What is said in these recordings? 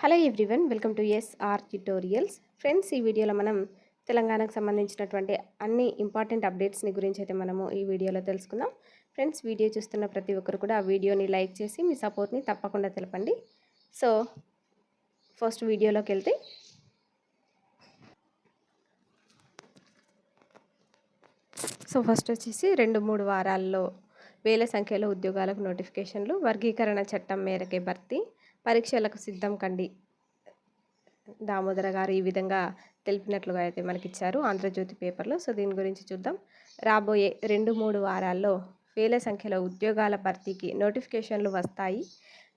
Hello everyone welcome to SR tutorials. Friends ఈ వీడియోలో మనం తెలంగాణకు సంబంధించినటువంటి అన్ని ఇంపార్టెంట్ అప్డేట్స్ని గురించి అయితే మనము ఈ వీడియోలో తెలుసుకుందాం. ఫ్రెండ్స్ వీడియో చూస్తున్న ప్రతి ఒక్కరు కూడా ఆ వీడియోని లైక్ చేసి మీ సపోర్ట్ని తప్పకుండా తెలపండి. సో ఫస్ట్ వీడియోలోకి వెళ్తే సో ఫస్ట్ వచ్చేసి రెండు మూడు వారాల్లో వేల సంఖ్యలో ఉద్యోగాలకు నోటిఫికేషన్లు వర్గీకరణ చట్టం మేరకే భర్తీ పరీక్షలకు సిద్ధం కండి. దామోదర గారు ఈ విధంగా తెలిపినట్లుగా అయితే మనకి ఇచ్చారు ఆంధ్రజ్యోతి పేపర్లో. సో దీని గురించి చూద్దాం. రాబోయే రెండు మూడు వారాల్లో వేల సంఖ్యలో ఉద్యోగాల భర్తీకి నోటిఫికేషన్లు వస్తాయి.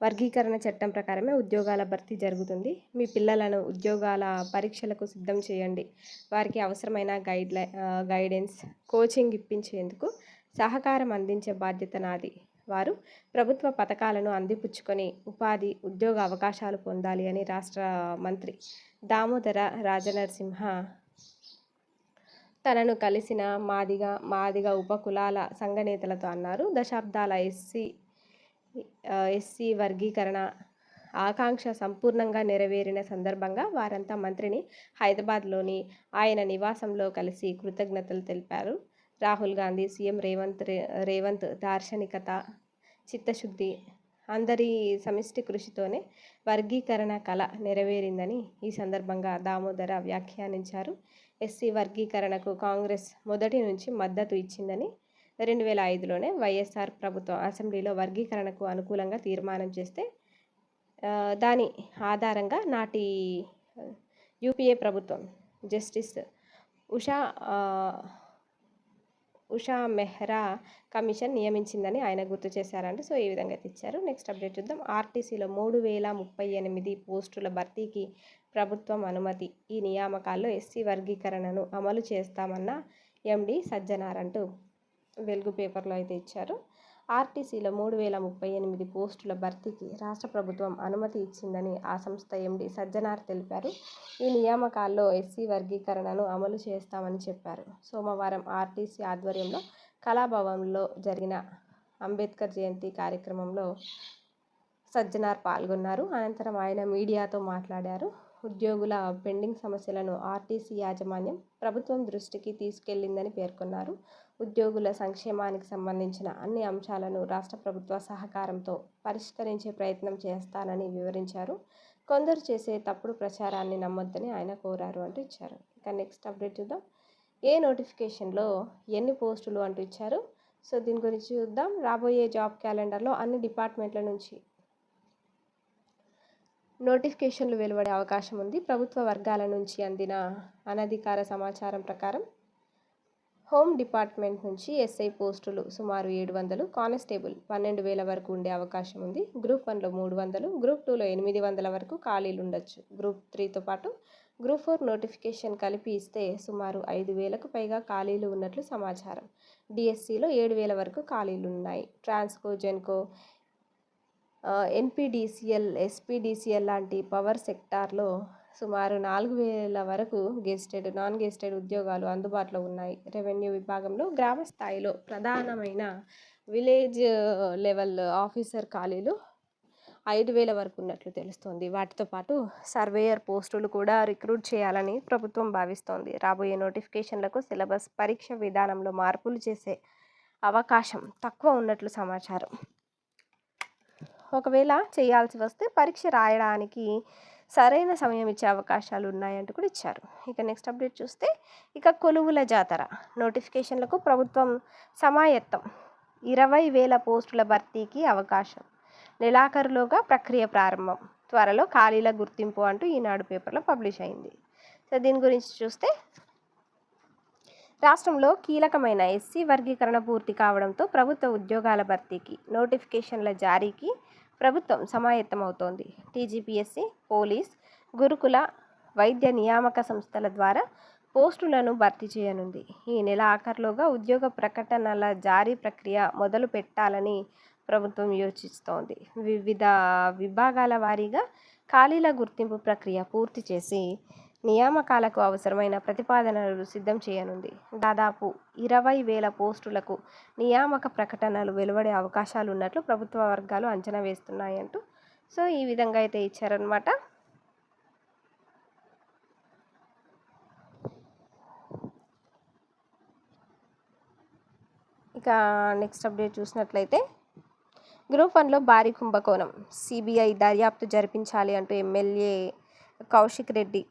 వర్గీకరణ చట్టం ప్రకారమే ఉద్యోగాల భర్తీ జరుగుతుంది. మీ పిల్లలను ఉద్యోగాల పరీక్షలకు సిద్ధం చేయండి. వారికి అవసరమైన గైడ్లై గైడెన్స్ కోచింగ్ ఇప్పించేందుకు సహకారం అందించే బాధ్యత నాది. వారు ప్రభుత్వ పథకాలను అందిపుచ్చుకొని ఉపాధి ఉద్యోగ అవకాశాలు పొందాలి అని రాష్ట్ర మంత్రి దామోదర రాజనరసింహ తనను కలిసిన మాదిగ మాదిగ ఉపకులాల సంఘ నేతలతో అన్నారు. దశాబ్దాల ఎస్సీ ఎస్సీ వర్గీకరణ ఆకాంక్ష సంపూర్ణంగా నెరవేరిన సందర్భంగా వారంతా మంత్రిని హైదరాబాద్లోని ఆయన నివాసంలో కలిసి కృతజ్ఞతలు తెలిపారు. రాహుల్ గాంధీ సీఎం రేవంత్ రేవంత్ దార్శనికత చిత్తశుద్ధి అందరి సమిష్టి కృషితోనే వర్గీకరణ కళ నెరవేరిందని ఈ సందర్భంగా దామోదర వ్యాఖ్యానించారు. ఎస్సీ వర్గీకరణకు కాంగ్రెస్ మొదటి నుంచి మద్దతు ఇచ్చిందని రెండు వేల ఐదులోనే వైఎస్ఆర్ ప్రభుత్వం అసెంబ్లీలో వర్గీకరణకు అనుకూలంగా తీర్మానం చేస్తే దాని ఆధారంగా నాటి యూపీఏ ప్రభుత్వం జస్టిస్ ఉషా ఉషా మెహ్రా కమిషన్ నియమించిందని ఆయన గుర్తు చేశారంటే. సో ఈ విధంగా అయితే ఇచ్చారు నెక్స్ట్ అప్డేట్ చూద్దాం. ఆర్టీసీలో మూడు వేల ముప్పై ఎనిమిది పోస్టుల భర్తీకి ప్రభుత్వం అనుమతి. ఈ నియామకాల్లో ఎస్సీ వర్గీకరణను అమలు చేస్తామన్న ఎండి సజ్జనార్ అంటూ వెలుగు పేపర్లో అయితే ఇచ్చారు. ఆర్టీసీలో మూడు వేల ముప్పై ఎనిమిది పోస్టుల భర్తీకి రాష్ట్ర ప్రభుత్వం అనుమతి ఇచ్చిందని ఆ సంస్థ ఎండి సజ్జనార్ తెలిపారు. ఈ నియామకాల్లో ఎస్సీ వర్గీకరణను అమలు చేస్తామని చెప్పారు. సోమవారం ఆర్టీసీ ఆధ్వర్యంలో కళాభవన్లో జరిగిన అంబేద్కర్ జయంతి కార్యక్రమంలో సజ్జనార్ పాల్గొన్నారు. అనంతరం ఆయన మీడియాతో మాట్లాడారు. ఉద్యోగుల పెండింగ్ సమస్యలను ఆర్టీసీ యాజమాన్యం ప్రభుత్వం దృష్టికి తీసుకెళ్ళిందని పేర్కొన్నారు. ఉద్యోగుల సంక్షేమానికి సంబంధించిన అన్ని అంశాలను రాష్ట్ర ప్రభుత్వ సహకారంతో పరిష్కరించే ప్రయత్నం చేస్తానని వివరించారు. కొందరు చేసే తప్పుడు ప్రచారాన్ని నమ్మొద్దని ఆయన కోరారు అంటూ ఇచ్చారు. ఇక నెక్స్ట్ అప్డేట్ చూద్దాం. ఏ నోటిఫికేషన్లో ఎన్ని పోస్టులు అంటూ ఇచ్చారు? సో దీని గురించి చూద్దాం. రాబోయే జాబ్ క్యాలెండర్లో అన్ని డిపార్ట్మెంట్ల నుంచి నోటిఫికేషన్లు వెలువడే అవకాశం ఉంది. ప్రభుత్వ వర్గాల నుంచి అందిన అనధికార సమాచారం ప్రకారం హోమ్ డిపార్ట్మెంట్ నుంచి ఎస్ఐ పోస్టులు సుమారు ఏడు వందలు కానిస్టేబుల్ పన్నెండు వేల వరకు ఉండే అవకాశం ఉంది. గ్రూప్ వన్లో మూడు వందలు గ్రూప్ టూలో ఎనిమిది వందల వరకు ఖాళీలు ఉండొచ్చు. గ్రూప్ త్రీతో పాటు గ్రూప్ ఫోర్ నోటిఫికేషన్ కలిపి ఇస్తే సుమారు ఐదు వేలకు పైగా ఖాళీలు ఉన్నట్లు సమాచారం. డిఎస్సిలో ఏడు వేల వరకు ఖాళీలు ఉన్నాయి. ట్రాన్స్కో జెన్కో ఎన్పిడిసిఎల్ ఎస్పిడిసిఎల్ లాంటి పవర్ సెక్టార్లో సుమారు నాలుగు వేల వరకు గెస్టెడ్ నాన్ గెస్టెడ్ ఉద్యోగాలు అందుబాటులో ఉన్నాయి. రెవెన్యూ విభాగంలో గ్రామ స్థాయిలో ప్రధానమైన విలేజ్ లెవెల్ ఆఫీసర్ ఖాళీలు ఐదు వేల వరకు ఉన్నట్లు తెలుస్తోంది. వాటితో పాటు సర్వేయర్ పోస్టులు కూడా రిక్రూట్ చేయాలని ప్రభుత్వం భావిస్తోంది. రాబోయే నోటిఫికేషన్లకు సిలబస్ పరీక్ష విధానంలో మార్పులు చేసే అవకాశం తక్కువ ఉన్నట్లు సమాచారం. ఒకవేళ చేయాల్సి వస్తే పరీక్ష రాయడానికి సరైన సమయం ఇచ్చే అవకాశాలు ఉన్నాయంటూ కూడా ఇచ్చారు. ఇక నెక్స్ట్ అప్డేట్ చూస్తే ఇక కొలువుల జాతర. నోటిఫికేషన్లకు ప్రభుత్వం సమాయత్తం. ఇరవై వేల పోస్టుల భర్తీకి అవకాశం. నెలాఖరులోగా ప్రక్రియ ప్రారంభం. త్వరలో ఖాళీల గుర్తింపు అంటూ ఈనాడు పేపర్లో పబ్లిష్ అయింది. సో దీని గురించి చూస్తే రాష్ట్రంలో కీలకమైన ఎస్సీ వర్గీకరణ పూర్తి కావడంతో ప్రభుత్వ ఉద్యోగాల భర్తీకి నోటిఫికేషన్ల జారీకి ప్రభుత్వం సమాయత్తమవుతోంది. టీజీపీఎస్సీ పోలీస్ గురుకుల వైద్య నియామక సంస్థల ద్వారా పోస్టులను భర్తీ చేయనుంది. ఈ నెల ఆఖరులోగా ఉద్యోగ ప్రకటనల జారీ ప్రక్రియ మొదలు పెట్టాలని ప్రభుత్వం యోచిస్తోంది. వివిధ విభాగాల వారీగా ఖాళీల గుర్తింపు ప్రక్రియ పూర్తి చేసి నియామకాలకు అవసరమైన ప్రతిపాదనలు సిద్ధం చేయనుంది. దాదాపు ఇరవై వేల పోస్టులకు నియామక ప్రకటనలు వెలువడే అవకాశాలు ఉన్నట్లు ప్రభుత్వ వర్గాలు అంచనా వేస్తున్నాయంటూ సో ఈ విధంగా అయితే ఇచ్చారనమాట ఇక నెక్స్ట్ అప్డేట్ చూసినట్లయితే గ్రూప్ వన్లో భారీ కుంభకోణం. సిబిఐ దర్యాప్తు జరిపించాలి అంటూ ఎమ్మెల్యే కౌశిక్ రెడ్డి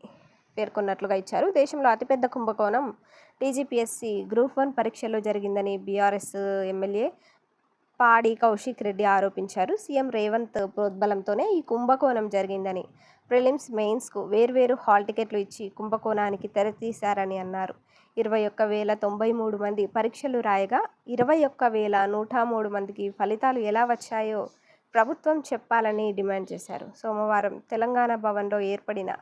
పేర్కొన్నట్లుగా ఇచ్చారు. దేశంలో అతిపెద్ద కుంభకోణం టీజీపీఎస్సీ గ్రూప్ వన్ పరీక్షల్లో జరిగిందని బీఆర్ఎస్ ఎమ్మెల్యే పాడి కౌశిక్ రెడ్డి ఆరోపించారు. సీఎం రేవంత్ ప్రోద్బలంతోనే ఈ కుంభకోణం జరిగిందని ప్రిలిమ్స్ మెయిన్స్కు వేర్వేరు హాల్ టికెట్లు ఇచ్చి కుంభకోణానికి తెరతీశారని అన్నారు. ఇరవై ఒక్క వేల తొంభై మూడు మంది పరీక్షలు రాయగా ఇరవై ఒక్క వేల నూట మూడు మందికి ఫలితాలు ఎలా వచ్చాయో ప్రభుత్వం చెప్పాలని డిమాండ్ చేశారు. సోమవారం తెలంగాణ భవన్లో ఏర్పడిన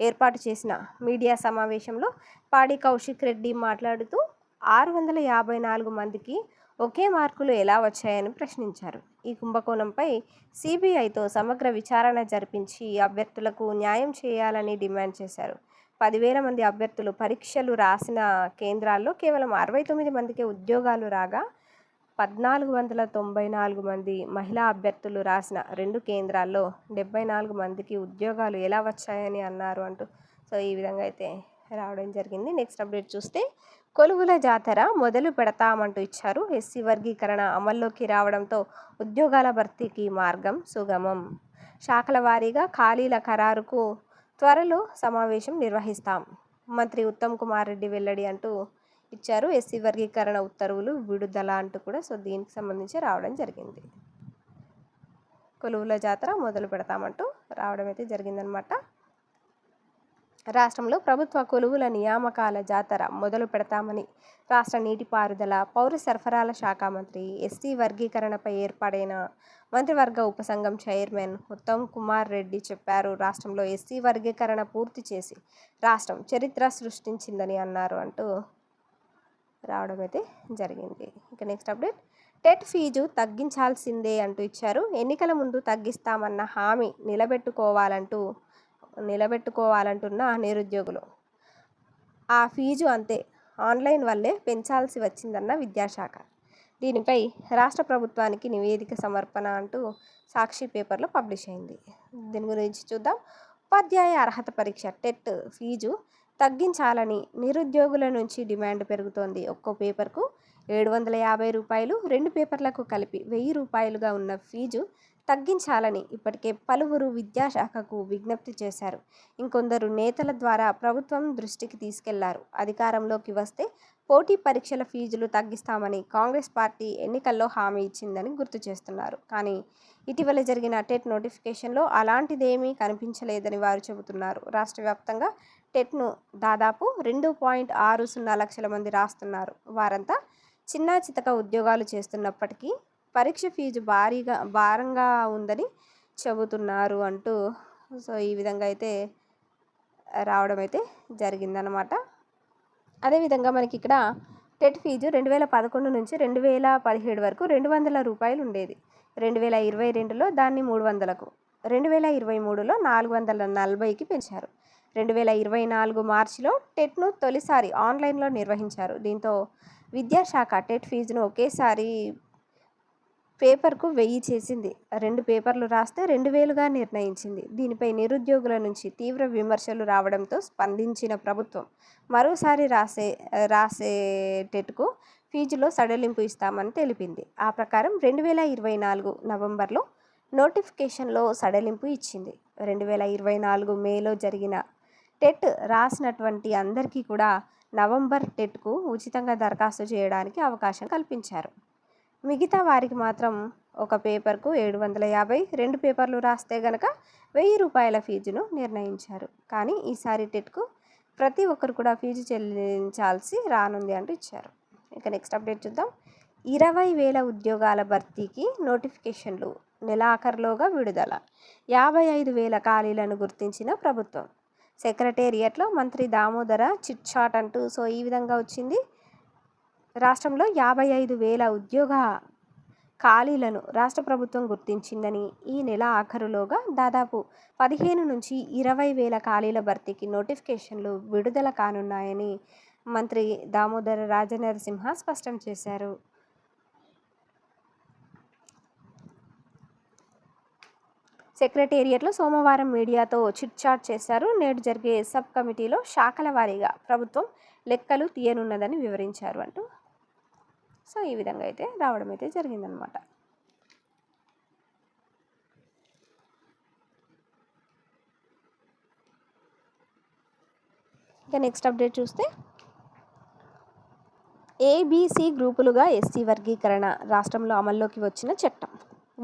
ఏర్పాటు చేసిన మీడియా సమావేశంలో పాడి కౌశిక్ రెడ్డి మాట్లాడుతూ ఆరు వందల యాభై నాలుగు మందికి ఒకే మార్కులు ఎలా వచ్చాయని ప్రశ్నించారు. ఈ కుంభకోణంపై సిబిఐతో సమగ్ర విచారణ జరిపించి అభ్యర్థులకు న్యాయం చేయాలని డిమాండ్ చేశారు. పదివేల మంది అభ్యర్థులు పరీక్షలు రాసిన కేంద్రాల్లో కేవలం అరవై తొమ్మిది మందికే ఉద్యోగాలు రాగా పద్నాలుగు వందల తొంభై నాలుగు మంది మహిళా అభ్యర్థులు రాసిన రెండు కేంద్రాల్లో డెబ్బై నాలుగు మందికి ఉద్యోగాలు ఎలా వచ్చాయని అన్నారు అంటూ. సో ఈ విధంగా అయితే రావడం జరిగింది. నెక్స్ట్ అప్డేట్ చూస్తే కొలువుల జాతర మొదలు పెడతామంటూ ఇచ్చారు. ఎస్సీ వర్గీకరణ అమల్లోకి రావడంతో ఉద్యోగాల భర్తీకి మార్గం సుగమం. శాఖల వారీగా ఖాళీల ఖరారుకు త్వరలో సమావేశం నిర్వహిస్తాం. మంత్రి ఉత్తమ్ కుమార్ రెడ్డి వెల్లడి అంటూ ఇచ్చారు. ఎస్సీ వర్గీకరణ ఉత్తర్వులు విడుదల అంటూ కూడా సో దీనికి సంబంధించి రావడం జరిగింది. కొలువుల జాతర మొదలు పెడతామంటూ రావడం అయితే జరిగిందనమాట. రాష్ట్రంలో ప్రభుత్వ కొలువుల నియామకాల జాతర మొదలు పెడతామని రాష్ట్ర నీటిపారుదల పౌర సరఫరాల శాఖ మంత్రి ఎస్సీ వర్గీకరణపై ఏర్పాటైన మంత్రివర్గ ఉపసంఘం చైర్మన్ ఉత్తమ్ కుమార్ రెడ్డి చెప్పారు. రాష్ట్రంలో ఎస్సీ వర్గీకరణ పూర్తి చేసి రాష్ట్రం చరిత్ర సృష్టించిందని అన్నారు అంటూ రావడం అయితే జరిగింది. ఇక నెక్స్ట్ అప్డేట్ టెట్ ఫీజు తగ్గించాల్సిందే అంటూ ఇచ్చారు. ఎన్నికల ముందు తగ్గిస్తామన్న హామీ నిలబెట్టుకోవాలంటూ నిలబెట్టుకోవాలంటున్న నిరుద్యోగులు. ఆ ఫీజు అంతే. ఆన్లైన్ వల్లే పెంచాల్సి వచ్చిందన్న విద్యాశాఖ. దీనిపై రాష్ట్ర ప్రభుత్వానికి నివేదిక సమర్పణ అంటూ సాక్షి పేపర్లో పబ్లిష్ అయింది. దీని గురించి చూద్దాం. ఉపాధ్యాయ అర్హత పరీక్ష టెట్ ఫీజు తగ్గించాలని నిరుద్యోగుల నుంచి డిమాండ్ పెరుగుతోంది. ఒక్కో పేపర్కు ఏడు వందల యాభై రూపాయలు రెండు పేపర్లకు కలిపి వెయ్యి రూపాయలుగా ఉన్న ఫీజు తగ్గించాలని ఇప్పటికే పలువురు విద్యాశాఖకు విజ్ఞప్తి చేశారు. ఇంకొందరు నేతల ద్వారా ప్రభుత్వం దృష్టికి తీసుకెళ్ళారు. అధికారంలోకి వస్తే పోటీ పరీక్షల ఫీజులు తగ్గిస్తామని కాంగ్రెస్ పార్టీ ఎన్నికల్లో హామీ ఇచ్చిందని గుర్తు చేస్తున్నారు. కానీ ఇటీవల జరిగిన టెట్ నోటిఫికేషన్లో అలాంటిదేమీ కనిపించలేదని వారు చెబుతున్నారు. రాష్ట్ర వ్యాప్తంగా టెట్ను దాదాపు రెండు పాయింట్ ఆరు సున్నా లక్షల మంది రాస్తున్నారు. వారంతా చిన్న చితక ఉద్యోగాలు చేస్తున్నప్పటికీ పరీక్ష ఫీజు భారీగా భారంగా ఉందని చెబుతున్నారు అంటూ సో ఈ విధంగా అయితే రావడం అయితే జరిగిందనమాట అదేవిధంగా మనకి ఇక్కడ టెట్ ఫీజు రెండు వేల పదకొండు నుంచి రెండు వేల పదిహేడు వరకు రెండు వందల రూపాయలు ఉండేది. రెండు వేల ఇరవై రెండులో దాన్ని మూడు వందలకు రెండు వేల ఇరవై మూడులో నాలుగు వందల నలభైకి పెంచారు. రెండు వేల ఇరవై నాలుగు మార్చిలో టెట్ను తొలిసారి ఆన్లైన్లో నిర్వహించారు. దీంతో విద్యాశాఖ టెట్ ఫీజును ఒకేసారి పేపర్కు వెయ్యి చేసింది. రెండు పేపర్లు రాస్తే రెండు వేలుగా నిర్ణయించింది. దీనిపై నిరుద్యోగుల నుంచి తీవ్ర విమర్శలు రావడంతో స్పందించిన ప్రభుత్వం మరోసారి రాసే రాసే టెట్కు ఫీజులో సడలింపు ఇస్తామని తెలిపింది. ఆ ప్రకారం రెండు వేల ఇరవై నాలుగు నవంబర్లో నోటిఫికేషన్లో సడలింపు ఇచ్చింది. రెండు వేల ఇరవై నాలుగు మేలో జరిగిన టెట్ రాసినటువంటి అందరికీ కూడా నవంబర్ టెట్కు ఉచితంగా దరఖాస్తు చేయడానికి అవకాశం కల్పించారు. మిగతా వారికి మాత్రం ఒక పేపర్కు ఏడు వందల యాభై రెండు పేపర్లు రాస్తే గనక వెయ్యి రూపాయల ఫీజును నిర్ణయించారు. కానీ ఈసారి టెట్కు ప్రతి ఒక్కరు కూడా ఫీజు చెల్లించాల్సి రానుంది అంటూ ఇచ్చారు. ఇక నెక్స్ట్ అప్డేట్ చూద్దాం. ఇరవై వేల ఉద్యోగాల భర్తీకి నోటిఫికేషన్లు నెలాఖరులోగా విడుదల. యాభై ఐదు వేల ఖాళీలను గుర్తించిన ప్రభుత్వం. సెక్రటేరియట్లో మంత్రి దామోదర చిట్చాట్ అంటూ సో ఈ విధంగా వచ్చింది. రాష్ట్రంలో యాభై ఐదు వేల ఉద్యోగ ఖాళీలను రాష్ట్ర ప్రభుత్వం గుర్తించిందని ఈ నెల ఆఖరులోగా దాదాపు పదిహేను నుంచి ఇరవై వేల ఖాళీల భర్తీకి నోటిఫికేషన్లు విడుదల కానున్నాయని మంత్రి దామోదర రాజనరసింహ స్పష్టం చేశారు. సెక్రటేరియట్లో సోమవారం మీడియాతో చిట్చాట్ చేశారు. నేడు జరిగే సబ్ కమిటీలో శాఖల వారీగా ప్రభుత్వం లెక్కలు తీయనున్నదని వివరించారు అంటూ సో ఈ విధంగా అయితే రావడం అయితే జరిగిందనమాట. ఇక నెక్స్ట్ అప్డేట్ చూస్తే ఏబీసీ గ్రూపులుగా ఎస్సీ వర్గీకరణ రాష్ట్రంలో అమల్లోకి వచ్చిన చట్టం.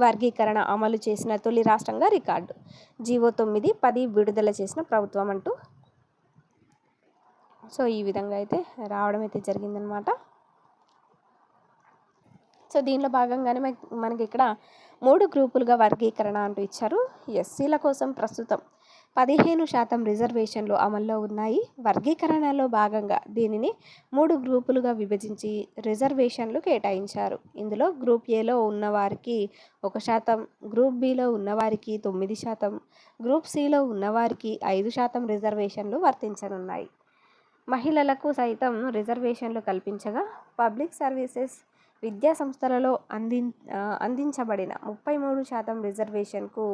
వర్గీకరణ అమలు చేసిన తొలి రాష్ట్రంగా రికార్డు. జీవో తొమ్మిది పది విడుదల చేసిన ప్రభుత్వం అంటూ. సో ఈ విధంగా అయితే రావడం అయితే జరిగిందనమాట. సో దీనిలో భాగంగానే మనకి ఇక్కడ మూడు గ్రూపులుగా వర్గీకరణ అంటూ ఇచ్చారు. ఎస్సీల కోసం ప్రస్తుతం పదిహేను శాతం రిజర్వేషన్లు అమల్లో ఉన్నాయి. వర్గీకరణలో భాగంగా దీనిని మూడు గ్రూపులుగా విభజించి రిజర్వేషన్లు కేటాయించారు. ఇందులో గ్రూప్ ఏలో ఉన్నవారికి ఒక శాతం గ్రూప్ బిలో ఉన్నవారికి తొమ్మిది శాతం గ్రూప్ సిలో ఉన్నవారికి ఐదు శాతం రిజర్వేషన్లు వర్తించనున్నాయి. మహిళలకు సైతం రిజర్వేషన్లు కల్పించగా పబ్లిక్ సర్వీసెస్ విద్యా సంస్థలలో అంది అందించబడిన ముప్పై మూడు శాతం రిజర్వేషన్కు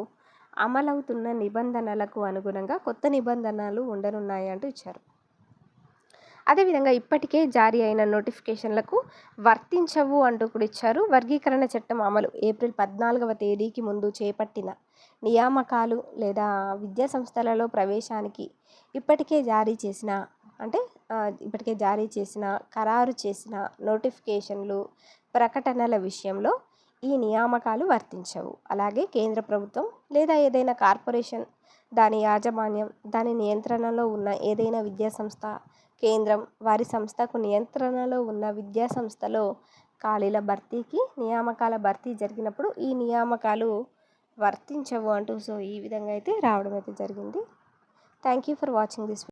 అమలవుతున్న నిబంధనలకు అనుగుణంగా కొత్త నిబంధనలు ఉండనున్నాయి అంటూ ఇచ్చారు. అదేవిధంగా ఇప్పటికే జారీ అయిన నోటిఫికేషన్లకు వర్తించవు అంటూ కూడా ఇచ్చారు. వర్గీకరణ చట్టం అమలు ఏప్రిల్ పద్నాలుగవ తేదీకి ముందు చేపట్టిన నియామకాలు లేదా విద్యా సంస్థలలో ప్రవేశానికి ఇప్పటికే జారీ చేసిన అంటే ఇప్పటికే జారీ చేసిన ఖరారు చేసిన నోటిఫికేషన్లు ప్రకటనల విషయంలో ఈ నియామకాలు వర్తించవు. అలాగే కేంద్ర ప్రభుత్వం లేదా ఏదైనా కార్పొరేషన్ దాని యాజమాన్యం దాని నియంత్రణలో ఉన్న ఏదైనా విద్యాసంస్థ కేంద్రం వారి సంస్థకు నియంత్రణలో ఉన్న విద్యాసంస్థలో ఖాళీల భర్తీకి నియామకాల భర్తీ జరిగినప్పుడు ఈ నియామకాలు వర్తించవు అంటూ సో ఈ విధంగా అయితే రావడం అయితే జరిగింది. Thank you for watching this